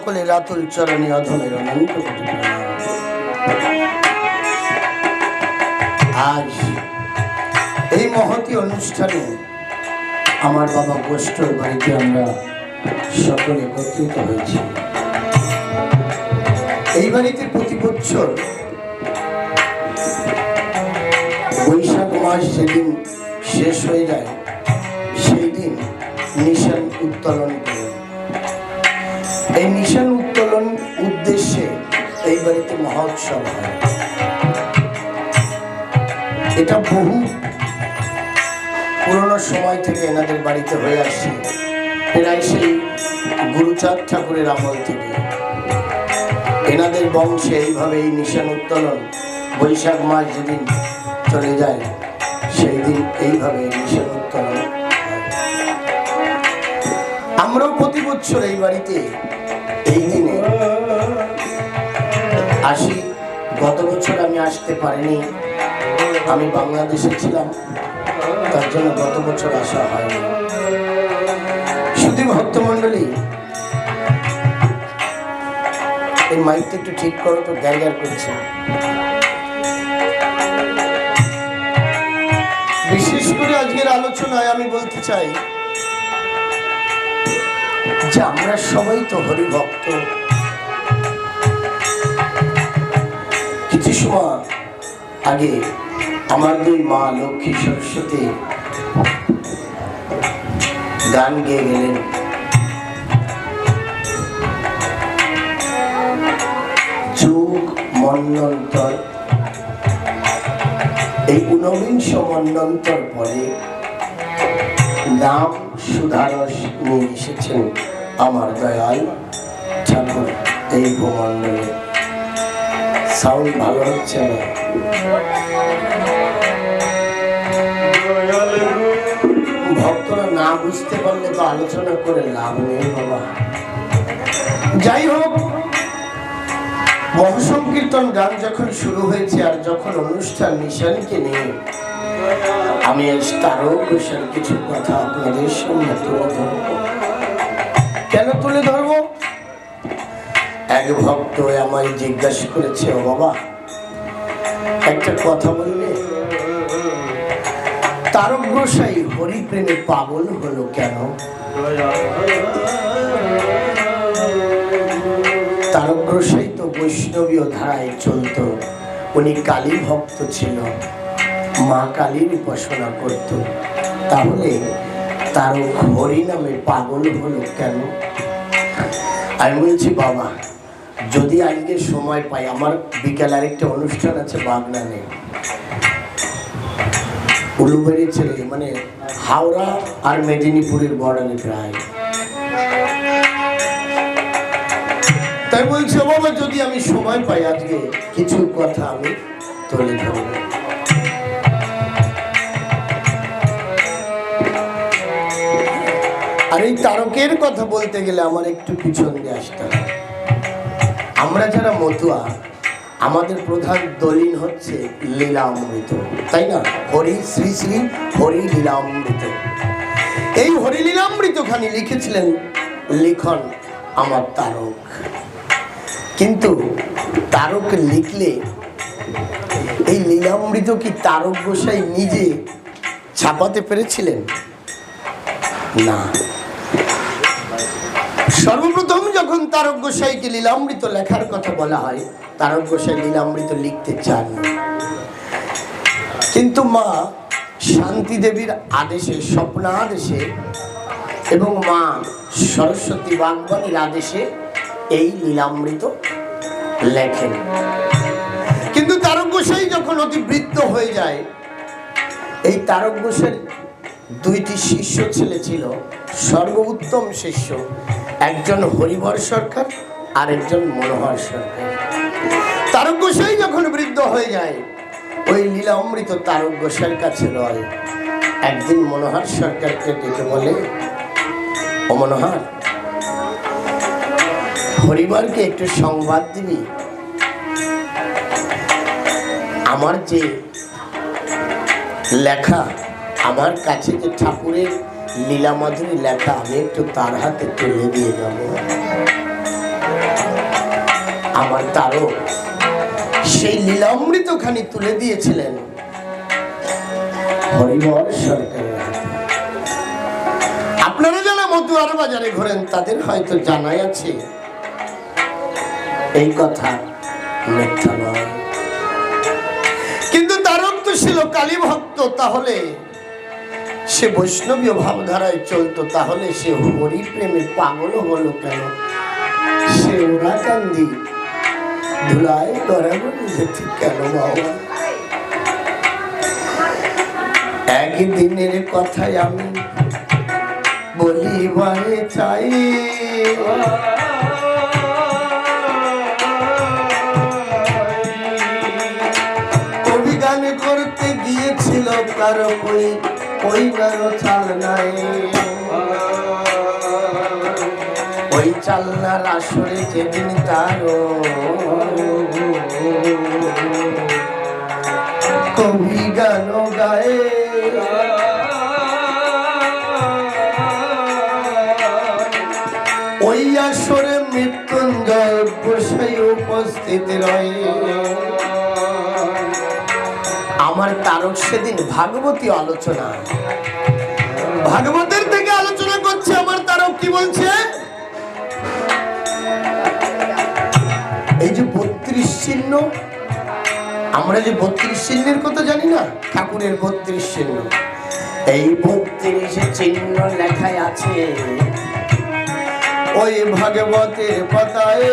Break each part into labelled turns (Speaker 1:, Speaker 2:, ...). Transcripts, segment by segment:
Speaker 1: আমার সকলের আতুল চরণে অধমের অনন্ত আজ এই মহতি অনুষ্ঠানে আমার বাবা গোষ্ঠর বাড়িতে আমরা সকলে একত্রিত হয়েছি। এই বাড়িতে প্রতি বছর বৈশাখ মাস যেদিন শেষ হয়ে যায়, সেই দিন নিশান উত্তোলন এই নিশান উত্তোলন উদ্দেশ্যে এই বাড়িতে মহোৎসব হয়। এটা বহু পুরনো সময় থেকে এনাদের বাড়িতে হয়ে আসছে প্রায় সেই গুরুচাঁদ ঠাকুরের আমল থেকে। এনাদের বংশে এইভাবে এই নিশান উত্তোলন বৈশাখ মাস যেদিন চলে যায়, সেই দিন এইভাবে এই নিশান উত্তোলন আমরাও প্রতি বছর এই বাড়িতে আসি। গত বছর আমি আসতে পারিনি। আমি বাংলাদেশে ছিলাম। তার জন্য গত বছর আসা হয়নি। শুধু ভক্তমণ্ডলী এই মাইকটা একটু ঠিক করো তো গ্যার করছে। বিশেষ করে আজকের আলোচনায় আমি বলতে চাই যে আমরা সবাই তো হরি ভক্ত কিছু সময় আগে আমার দুই মা লক্ষ্মী সরস্বতী গান গেয়ে গেলেন। যুগ মন্নন্তর। এই ঊনবিংশ মন্নন্তর পরে নাম সুধারস নিয়ে এসেছেন আমার দয়াল ঠাকুর এই ভূমণ্ডলে। সাউন্ড ভালো হচ্ছে না। ভক্তরা না বুঝতে পারলে তো আলোচনা করে লাভ নেই বাবা। যাই হোক, মহাসংকীর্তন গান যখন শুরু হয়েছে আর যখন অনুষ্ঠান নিশানকে নিয়ে, আমি তারও কিছু কথা আপনাদের সামনে তুলে ধরব। কেন তুলে ধরবো? এক ভক্ত আমায় জিজ্ঞাসা করেছে, ও বাবা, একটা কথা বললে? তারক গোসাই হরিপ্রেমে পাগল হলো কেন? তারক গোসাই তো বৈষ্ণবীয় ধারায় চলত, উনি কালী ভক্ত ছিল, মা কালীর উপাসনা করত। তাহলে তারক হরি নামে পাগল হলো কেন? আমি বলছি, বাবা যদি আজকে সময় পাই, আমার বিকেল আরেকটা অনুষ্ঠান আছে বাগনানে। উলুবেড়ি ছেলে মানে হাওড়া আর মেদিনীপুরের বর্ডারে প্রায়। তাই বলছি বাবা যদি আমি সময় পাই আজকে কিছু কথা আমি তুলে ধরব। আর এই তারকের কথা বলতে গেলে আমার একটু পিছন দিয়ে আসতে হয় আমরা যারা মতুয়া, আমাদের প্রধান দলিল হচ্ছে লীলামৃত, তাই না? হরি শ্রী শ্রী হরি লীলামৃত। এই হরি লীলামৃত খানি লিখেছিলেন লিখন, আমার তারক। কিন্তু তারক লিখলে এই লীলামৃত কি তারক গোসাই নিজে ছাপাতে পেরেছিলেন? না। সর্বপ্রথম যখন তারক গোসাইকে লীলামৃত লেখার কথা বলা হয় তারক গোসাই লীলামৃত লিখতে চান। কিন্তু মা শান্তি দেবীর আদেশে, স্বপ্নাদেশে এবং মা সরস্বতী বাগবাণীর আদেশে এই লীলামৃত লেখেন। কিন্তু তারক গোসাই যখন অতিবৃত্ত হয়ে যায়, এই তারক গোসাইয়ের দুইটি শিষ্য ছেলে ছিল, সর্বোত্তম শিষ্য একজন হরিবর সরকার আর একজন মনোহর সরকার। তারক যখন বৃদ্ধ হয়ে যায়, ওই লীলা অমৃত তারক গোসাইয়ের কাছে রয় একদিন মনোহর সরকারকে ডেকে বলে, ও মনোহর, হরিবরকে একটু সংবাদ দিবি? আমার যে লেখা, আমার কাছে যে ঠাকুরের লীলা মাধুরী লেখা, আমি একটু তার হাতে তুলে দিয়ে যাব। আমার তারও সেই লীলামৃত খানি তুলে দিয়েছিলেন হরিবর সরকারের আপনারা যারা মতুয়ার বাজারে ঘোরেন, তাদের হয়তো জানাই আছে, এই কথা মিথ্যা নয়। কিন্তু তারক তো ছিল কালী ভক্ত তাহলে সে বৈষ্ণবীয় ভাবধারায় চলতো, তাহলে সে হরি প্রেমে পাগল হলো কেন? সে ওরা কান্দি, ধুলায় গড়াগড়ি কেন বাবা? একদিনের কথাই আমি বলিবারে চাই। কবি গান করতে গিয়েছিল কারও কই ওই চাল নাই। ওই চালনার আসরে যেদিন তার। কবি গান গায়ে। ওই আসরে মৃত্যুঞ্জয় বসাই উপস্থিত রয়ে। আমার তারক সেদিন ভাগবতী আলোচনা। ভাগবতের থেকে আলোচনা করছে আমার তারক, কি বলছে? এই যে বত্রিশ চিহ্ন, আমরা যে বত্রিশ চিহ্নের কথা জানি না, ঠাকুরের বত্রিশ চিহ্ন। এই বত্রিশ চিহ্ন লেখায় আছে। ওই ভাগবতের পাতায়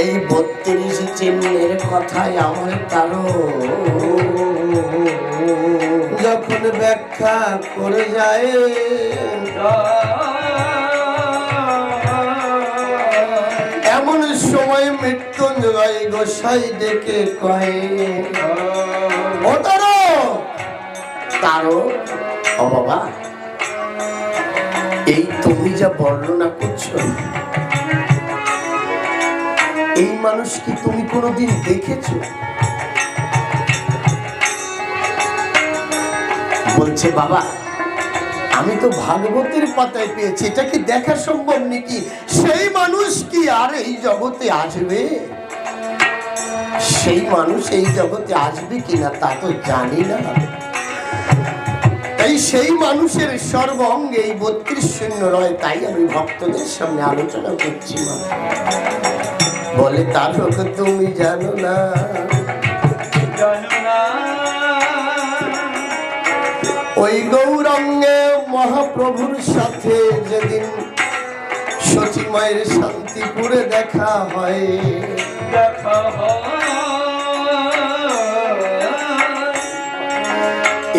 Speaker 1: এই বত্রিশ চিহ্নের কথাই আমার তারো যখন ব্যাখ্যা করে যায়, এমন সময় মৃত্যুঞ্জয় গোসাই ডেকে কয়ে, ও তারো তারো, ও বাবা, এই তুমি যা বর্ণনা করছ এই মানুষ কি তুমি কোনোদিন দেখেছ? বলছে, বাবা, আমি তো ভাগবতের পাতায় পেয়েছি, এটা কি দেখা সম্ভব নাকি? সেই মানুষ কি আর এই জগতে আসবে? সেই মানুষ এই জগতে আসবে কিনা তা তো জানি না তাই সেই মানুষের সর্বঙ্গে এই বত্রিশ শূন্য রয়, তাই আমি ভক্তদের সামনে আলোচনা করছি। বলে তার তুমি জানো না। ওই গৌরঙ্গে মহাপ্রভুর সাথে যেদিন সচিমায়ের শান্তিপুরে দেখা হয়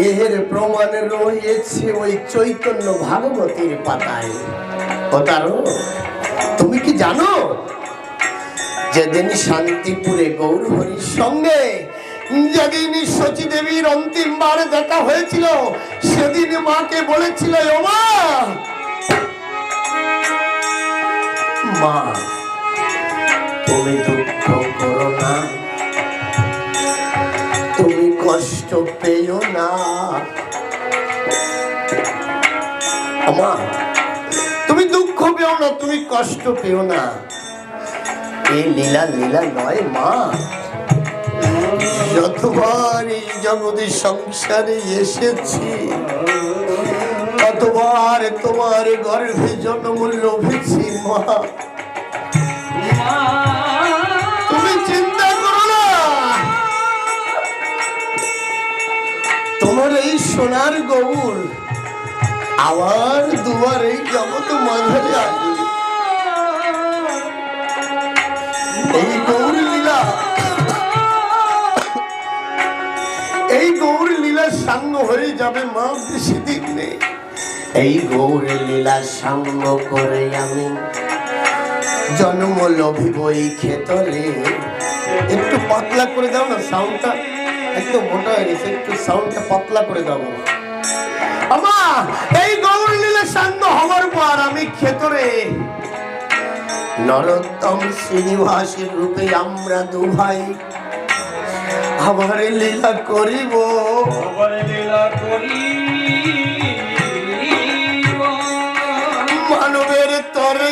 Speaker 1: এর প্রমাণ রয়েছে ওই চৈতন্য ভাগবতীর পাতায়। ও তারও তুমি কি জানো যেদিন শান্তিপুরে গৌরহরির সঙ্গে যেদিন সচী দেবীর অন্তিমবার দেখা হয়েছিল, সেদিন মাকে বলেছিল মা! মা, তুমি দুঃখ করো না, তুমি কষ্ট পেও না। মা, তুমি দুঃখ পেও না, তুমি কষ্ট পেও না। লীলা নয় মা। যতবার সংসারে এসেছি, ততবার তোমার গর্ভে জন্ম মা। তুমি চিন্তা করো না। তোমার এই সোনার গৌর আবার দুবার এই জগৎ মাঝারে আসবে। এই গৌর লীলা। এই গৌর লীলার সাঙ্গ হয়ে যাবে মা বেশি দিন। নেই এই গৌর লীলার সাঙ্গ করে আমি জন্ম লভিব এই ক্ষেতরে একটু পাতলা করে দাও না সাউন্ডটা একটু মোটা হয়ে গেছে, একটু সাউন্ডটা পাতলা করে দাও বাবা। আমা, এই গৌর লীলার সাঙ্গ হবার পর আমি ক্ষেতরে নরোত্তম শ্রীনিবাসের রূপে আমরা দু ভাই আমার লীলা করিব।
Speaker 2: লীলা করি
Speaker 1: মানবের তরে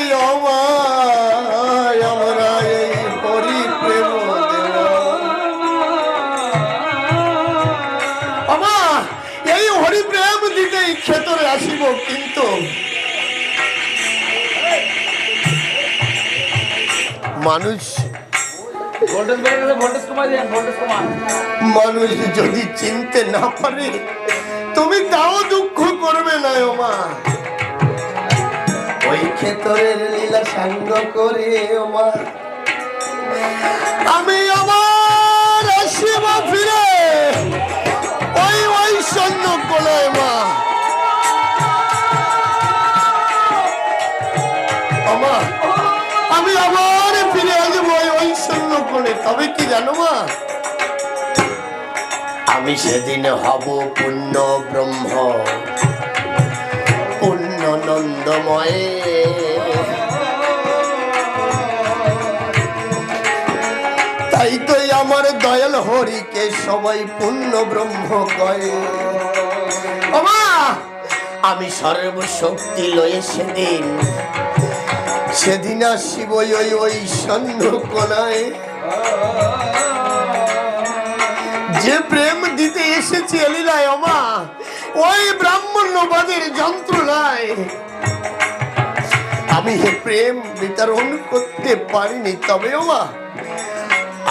Speaker 2: কমান।
Speaker 1: মানুষ যদি চিনতে না পারে তুমি তাও দুঃখ করবে না ও মা। ওই ক্ষেতরের লীলা সাঙ্গ করে ও মা। আমি আমার আসিব ফিরে ওই ওই সৈন্য কোলায় মা। কোলে তবে কি জানো মা? আমি সেদিন হব পূর্ণ ব্রহ্ম পূর্ণ নন্দময়ে। তাই তো আমার দয়াল হরিকে সবাই পূর্ণ ব্রহ্ম কয়ে। আমি সর্বশক্তি লয়ে সেদিন সেদিন আসিব ওই ওই সন্ন্য কোনায় যে প্রেম দিতে এসেছি এলিলায় অমা, ওই ব্রাহ্মণ্যবাদের যন্ত্রণায়। আমি হে প্রেম বিতরণ করতে পারিনি তবে ওমা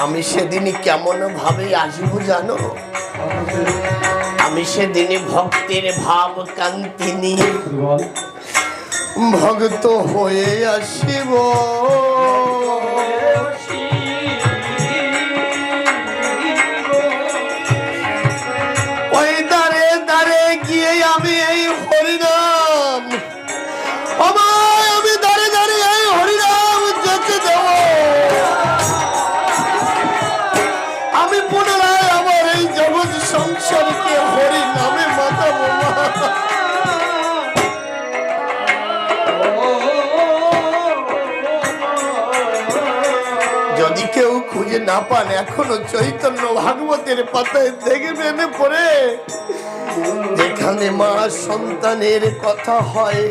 Speaker 1: আমি সেদিনই কেমন ভাবে আসিব জানো? আমি সেদিনই ভক্তের ভাব কান্তি নিয়ে ভক্ত হয়ে আসিব। না পান, এখনও চৈতন্য ভাগবতের পাতায় দেখে নেমে পড়ে। যেখানে মা সন্তানের কথা হয়,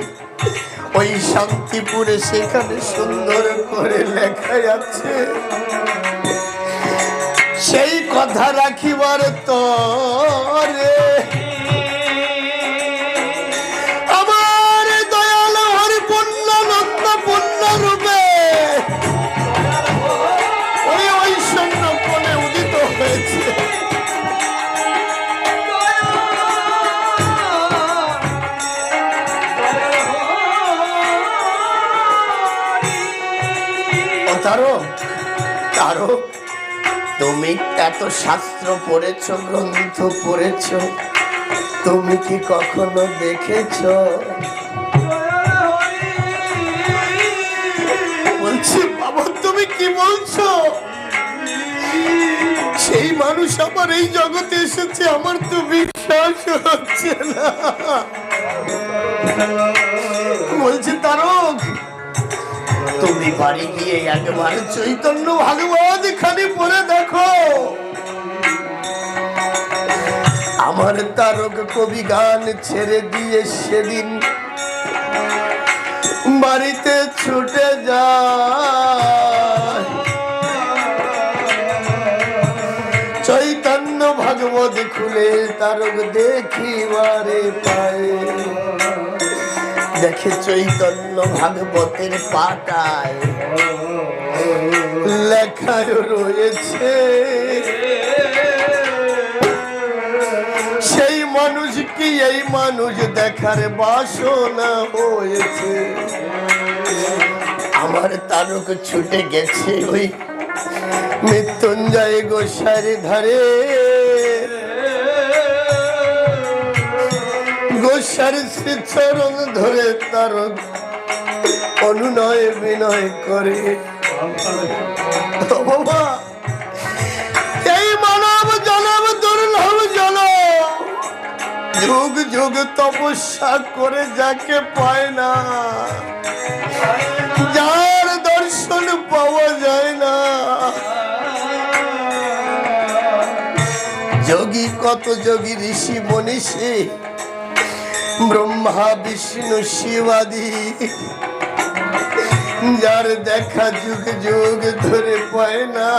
Speaker 1: ওই শান্তিপুরে সেখানে সুন্দর করে লেখা যাচ্ছে সেই কথা রাখিবার তরে তারো তুমি এত শাস্ত্র পড়েছ, গ্রন্থ পড়েছ, তুমি কি কখনো দেখেছ? বলছি, বাবা, তুমি কি বলছো? সেই মানুষ আমার এই জগতে এসেছে, আমার তো বিশ্বাস হচ্ছে না। বলছি তারক তুমি বাড়ি গিয়ে একবার চৈতন্য ভাগবত খানি পড়ে দেখো। আমার তারক কবি গান ছেড়ে দিয়ে সেদিন বাড়িতে ছুটে যায়। চৈতন্য ভাগবত খুলে তারক দেখিবারে পায়। দেখে চৈতন্য ভাগবতের পাতায় লেখায় রয়েছে, সেই মানুষ কি এই মানুষ দেখার বাসনা হয়েছে। আমার তারক ছুটে গেছে ওই মৃত্যুঞ্জয় গোসারি ধারে গোসারি শ্রীচরণ ধরে তারক অনুনয় বিনয় করে। বাবা, এই মানব জনম, দুর্লভ জন যুগ যুগ তপস্যা করে যাকে পায় না, যার দর্শন পাওয়া যায় না। যোগী কত যোগী ঋষি, মনীষী ব্রহ্মা, বিষ্ণু, শিবাদি। যার দেখা যুগ যুগ ধরে পায় না।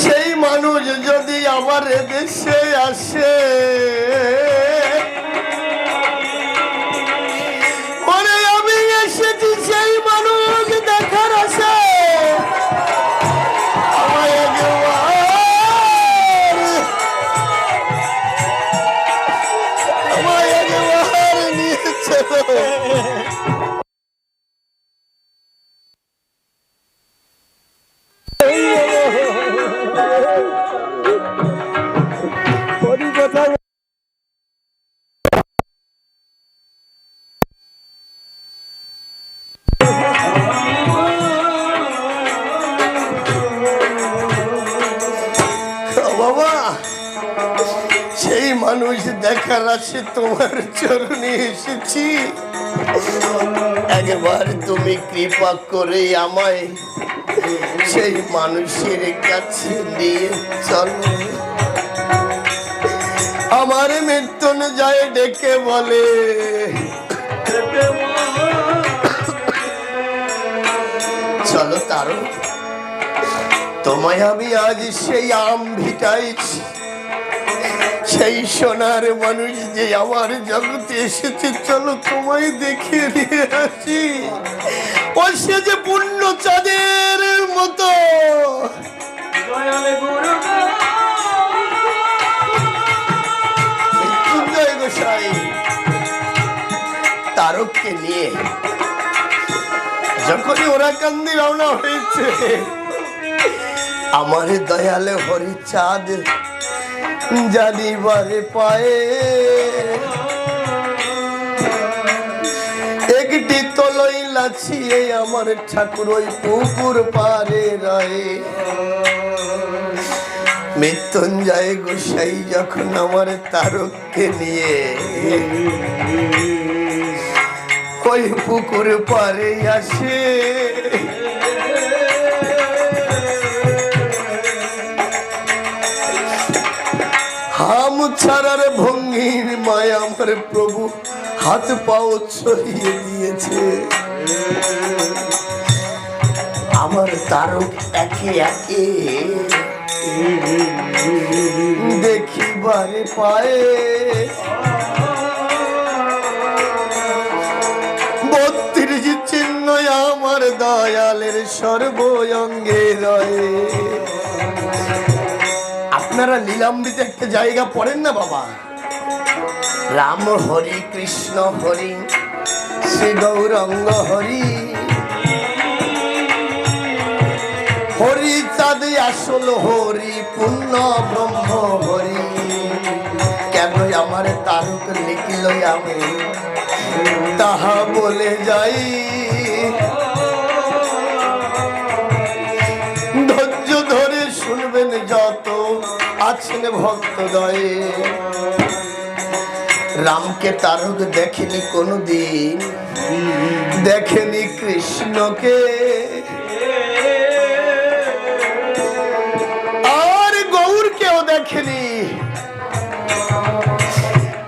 Speaker 1: সেই মানুষ যদি আমার দেশে আসে কৃপা করে আমায় সেই মানুষের কাছে নিয়ে চলো। আমার মৃত্যুন যায় ডেকে বলে, চলো তারো তোমায় আমি আজ সেই আম ভিটাইছি। সেই সোনার মানুষ যে আমার জগতে এসেছে চলো তোমায় দেখিয়ে নিয়ে আসি। ও সে যে পূর্ণ চাঁদের মতো। তারককে নিয়ে যখনই ওরা কান্দি রওনা হয়েছে আমার দয়ালে হরি চাঁদ জানিবারে পায়ে। একটি তলই লাছিয়ে আমার ঠাকুর ওই পুকুর পারে রয়ে। মৃত্যুঞ্জয় গোসাই যখন আমার তারককে নিয়ে ওই পুকুর পারে আসে। ছাড়ার ভঙ্গির মায় আমার প্রভু হাত পাও ছড়িয়ে দিয়েছে। আমার তারক একে একে দেখিবারে পায়ে বত্রিশ চিহ্ন আমার দয়ালের সর্বঙ্গে রয়ে আপনারা লীলামৃতে একটা জায়গা পড়েন না বাবা? রাম হরি, কৃষ্ণ হরি, শ্রী গৌরঙ্গ হরি। হরি চাঁদ আসল হরি, পূর্ণ ব্রহ্ম হরি। কেন আমার তারক লিখিল আমি, তাহা বলে যাই। আছেন ভক্ত দয়ে রামকে তারক দেখেনি কোনোদিন। দেখেনি কৃষ্ণকে। আর গৌর গৌরকেও দেখেনি।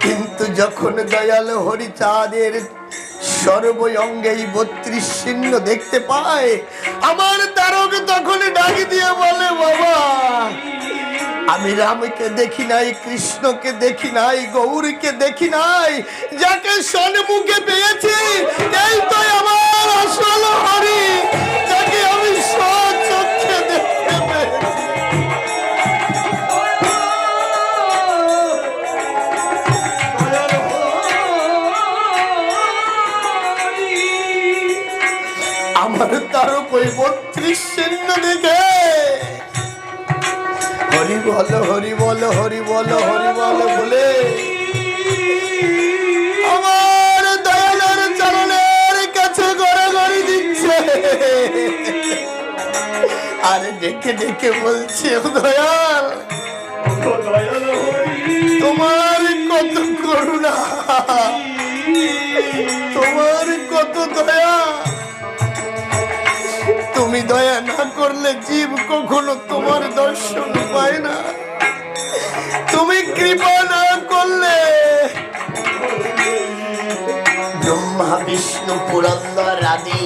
Speaker 1: কিন্তু যখন দয়াল হরিচাঁদের সর্বঙ্গে বত্রিশ চিহ্ন দেখতে পায়, আমার তারক তখন ডাকি দিয়ে বলে, বাবা আমি রামকে দেখি নাই, কৃষ্ণকে দেখি নাই, গৌরীকে দেখি নাই, যাকে সন্মুখে পেয়েছি, এই তো আমার আসল হরি আমি দেখতে আমার তারও কই বত্রিশ চিহ্ন দেখে বল, হরি বল হরি বল হরি বল, বলে। আমার দয়ালের চরণের কাছে গড়াগড়ি দিচ্ছে। আরে ডেকে ডেকে বলছে দয়াল দয়াল হরি করুণা, তোমার কত দয়া। তুমি দয়া করলে জীব কখনো তোমার দর্শন পায় না। তুমি কৃপা না করলে ব্রহ্মা, বিষ্ণু পুরন্দর আদি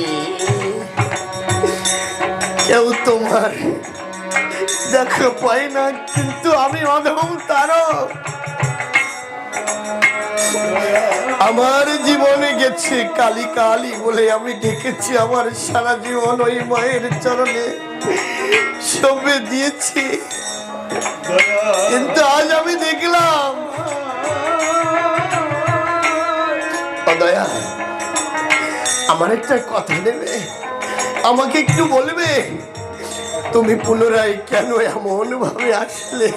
Speaker 1: কেউ তোমার দেখা পায় না, কিন্তু আমি অধম তারক। আমার জীবনে গেছে কালী কালী বলে আমি ডেকেছি আমার সারা জীবন ওই মায়ের চরণে। সবে দিয়েছি। কিন্তু আজ আমি দেখলাম। আমার একটা কথা দেবে? আমাকে একটু বলবে? তুমি পুনরায় কেন এমন ভাবে আসলে?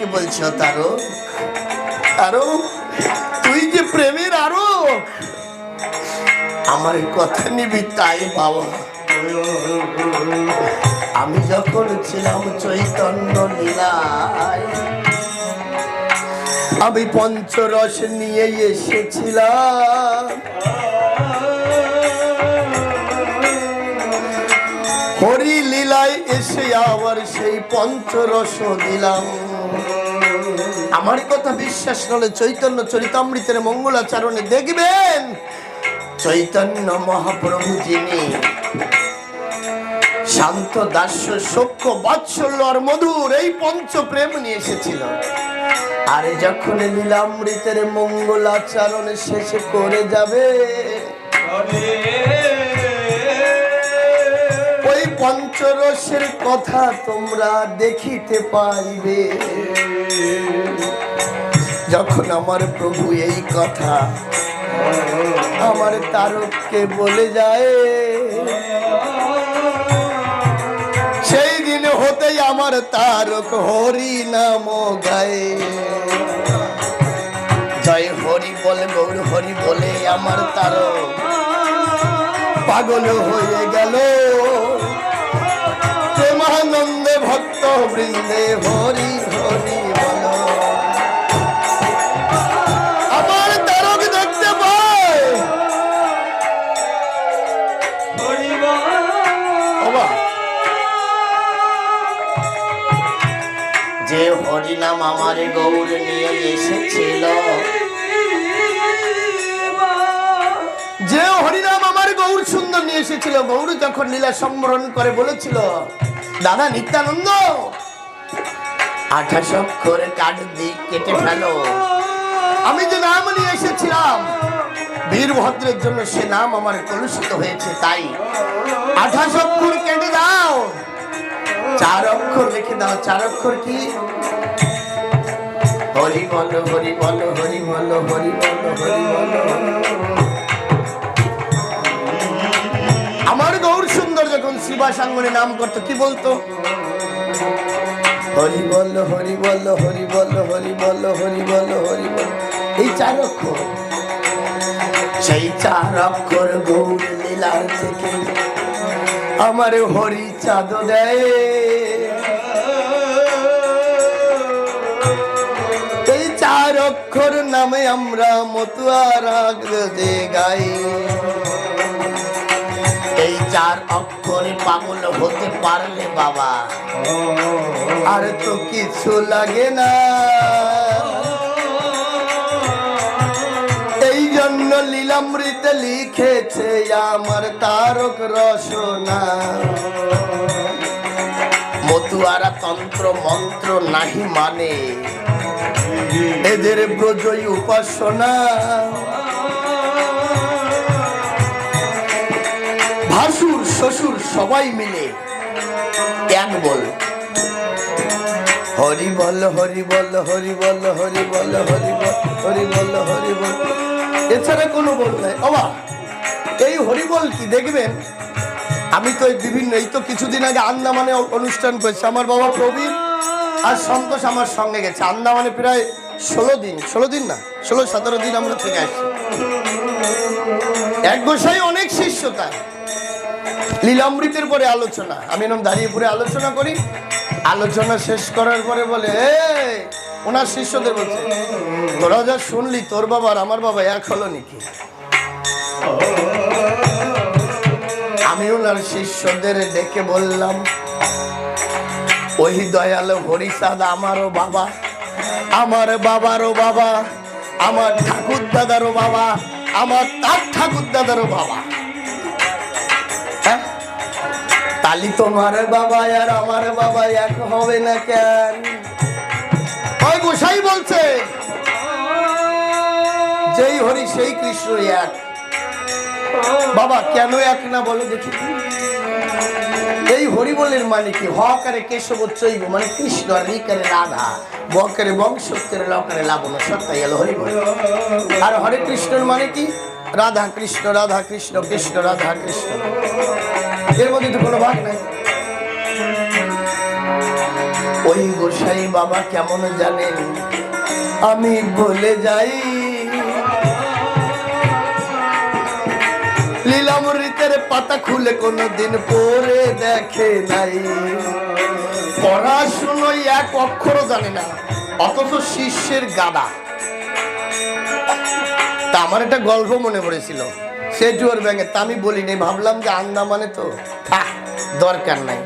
Speaker 1: ডেকে বলছো, তারো? তারো, তুই যে প্রেমের আরও। আমার কথা নিবি, তাই বাবা আমি যখন ছিলাম চৈতন্য লীলায়, আমি পঞ্চরস নিয়ে এসেছিলাম। হরি লীলায় এসে আবার সেই পঞ্চরস দিলাম। আমার কথা বিশ্বাস করলে চৈতন্য চরিতামৃতের মঙ্গলাচরণে দেখবেন। চৈতন্য মহাপ্রভু যিনি শান্ত, দাস্য সক্ষ বাৎসল্য আর মধুর এই পঞ্চ প্রেম নিয়ে এসেছিল আর যখন লীলামৃতের মঙ্গলাচরণ শেষে করে যাবে পঞ্চরসের কথা তোমরা দেখিতে পাইবে। যখন আমার প্রভু এই কথা আমার তারককে বলে যায়, সেই দিন হতেই আমার তারক হরি নাম গায়ে। জয় হরি বলে, গৌর হরি বলে আমার তারক পাগল হয়ে গেল। বৃন্দে হরি হরি বল। আমার তারক দেখতে পায়। বাবা যে হরিনাম আমার গৌর নিয়ে এসেছিল। যে হরিনাম আমার গৌর সুন্দর নিয়ে এসেছিল। গৌর যখন লীলা সম্বরণ করে বলেছিল দাদা নিত্যানন্দ! আঠাশ অক্ষর কাঠ দিক কেটে ফেলো। আমি যে নাম নিয়ে এসেছিলাম, বীরভদ্রের জন্য সে নাম আমার কলুষিত হয়েছে, তাই আঠাশ অক্ষর কেটে দাও। চার অক্ষর রেখে দাও, চার অক্ষর কি? হরি বল হরি বল হরি বল হরি বল হরি বল। আমার গৌর যখন শিবা সাঙ্গনে নাম করতো, কি বলতো? হরি বল হরি বল হরি বল হরি বল হরি বল হরি বল। এই চার অক্ষর। সেই চার অক্ষর গৌর লীলার থেকে আমার হরি চাঁদ দেয়। এই চার অক্ষর নামে আমরা মতুয়ার গাই। এই চার অক্ষরে পাগল হতে পারলে বাবা। আর তো কিছু লাগে না। এই জন্য লীলামৃতে লিখেছে আমার তারক রসনা মতুয়ারা তন্ত্র মন্ত্র নাহি মানে। এদের ব্রজই উপাসনা। ভাসুর শ্বশুর সবাই মিলে এক বল। হরি বল হরি বল হরি বল হরি বল হরি বল হরি বল হরি বল। এছাড়া কোনো বল নাই। অবা এই হরি বল কি? দেখবেন আমি তো এই বিভিন্ন এই তো কিছুদিন আগে আন্দামানে অনুষ্ঠান করেছি। আমার বাবা প্রবীণ আর সন্তোষ আমার সঙ্গে গেছে। আন্দামানে প্রায় ষোলো দিন ষোলো দিন না ষোলো সতেরো দিন আমরা থেকে আসছি। এক গোসাই অনেক শিষ্য তার। লীলামৃতের পরে আলোচনা। আমি এরকম দাঁড়িয়ে পরে আলোচনা করি। আলোচনা শেষ করার পরে বলে "এই, ওনার শিষ্যদের বলছে তোরা যা শুনলি তোর বাবা আর আমার বাবা এক হলো নাকি? আমি ওনার শিষ্যদের ডেকে বললাম ওই দয়ালু হরিচাঁদ আমারও বাবা আমার বাবারও বাবা আমার ঠাকুর দাদারও বাবা আমার তার ঠাকুর দাদারও বাবা। তালি তোমার বাবা আর আমার বাবা এক হবে না কেন? ওই গোসাই বলছে, যেই হরি সেই কৃষ্ণ এক। বাবা, কেন এক না বলো দেখি। এই হরিবলের মানে কি? হকারে কেশব চৈব মানে কৃষ্ণ আর রিকারে রাধা। বকারে বংশোত্তরে লকারে লাবণ সত্তা গেল হরিবল। আর হরে কৃষ্ণর মানে কি? রাধা কৃষ্ণ রাধা কৃষ্ণ কৃষ্ণ, রাধা কৃষ্ণ। এর মধ্যে তো কোনো ভাগ নাই। ওই গোসাই বাবা কেমন জানেন আমি বলে যাই। লীলামৃতের পাতা খুলে কোনোদিন পড়ে দেখে নাই। পড়াশুনোই এক অক্ষরও জানে না, অথচ শিষ্যের গাদা। তা আমার একটা গল্প মনে পড়েছিল। সে জোর ব্যাঙে, তা আমি বলিনি, ভাবলাম যে আন্দামানে তো। থাক, দরকার নাই।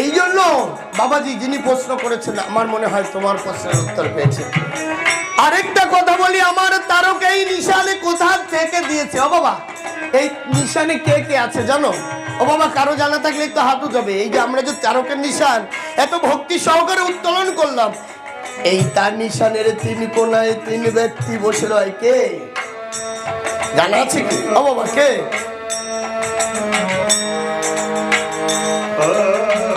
Speaker 1: এই জন্য বাবাজি, যিনি প্রশ্ন করেছেন, আমার মনে হয় তোমার প্রশ্নের উত্তর পেয়েছে আরেকটা কথা বলি, আমার তারক এই নিশানে কোথা থেকে দিয়েছে? ও বাবা, এই নিশানে কে কে আছে জানো? ও বাবা, কারও জানা থাকলে তো হাত যাবে এই যে আমরা যে তারকের নিশান, এত ভক্তি সহকারে উত্তোলন করলাম। এই তার নিশানের তিন কোনায় তিন ব্যক্তি বসে রয় কে? জানা আছে কি? ও বাবা কে?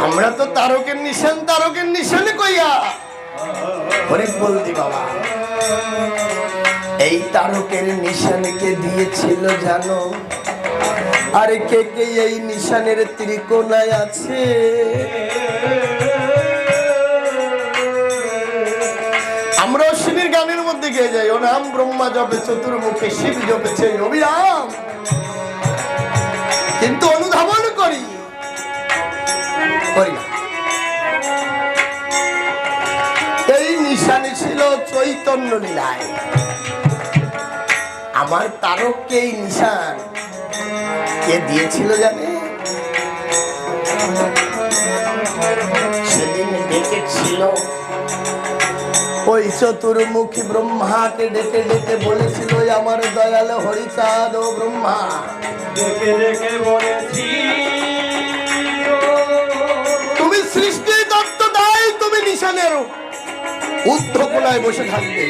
Speaker 1: আমরা তো তারকের নিশান তারকের নিশানে কইয়া। হরিক বলতি বাবা এই তারকের নিশানকে দিয়েছিল জানো? আরে কে কে এই নিশানের ত্রিকোণায় আছে? মধ্যে গিয়ে যাই ও নাম ব্রহ্মা জপে, চতুর্মুখে শিব জপেছে অবিরাম কিন্তু অনুধাবন করি করি এই নিশানি ছিল চৈতন্য লীলায়। আমার তারককে এই নিশান কে দিয়েছিল জানে? সেদিন ডেকেছিল ওই চতুর্মুখী ব্রহ্মাকে ডেকে ডেকে বলেছিল আমার দয়াল হরিচাঁদ ও ব্রহ্মা।
Speaker 3: ডেকে ডেকে বলেছি
Speaker 1: তুমি সৃষ্টি দত্ত দায় তুমি নিশানের ঊর্ধ্ব বসে থাকবে।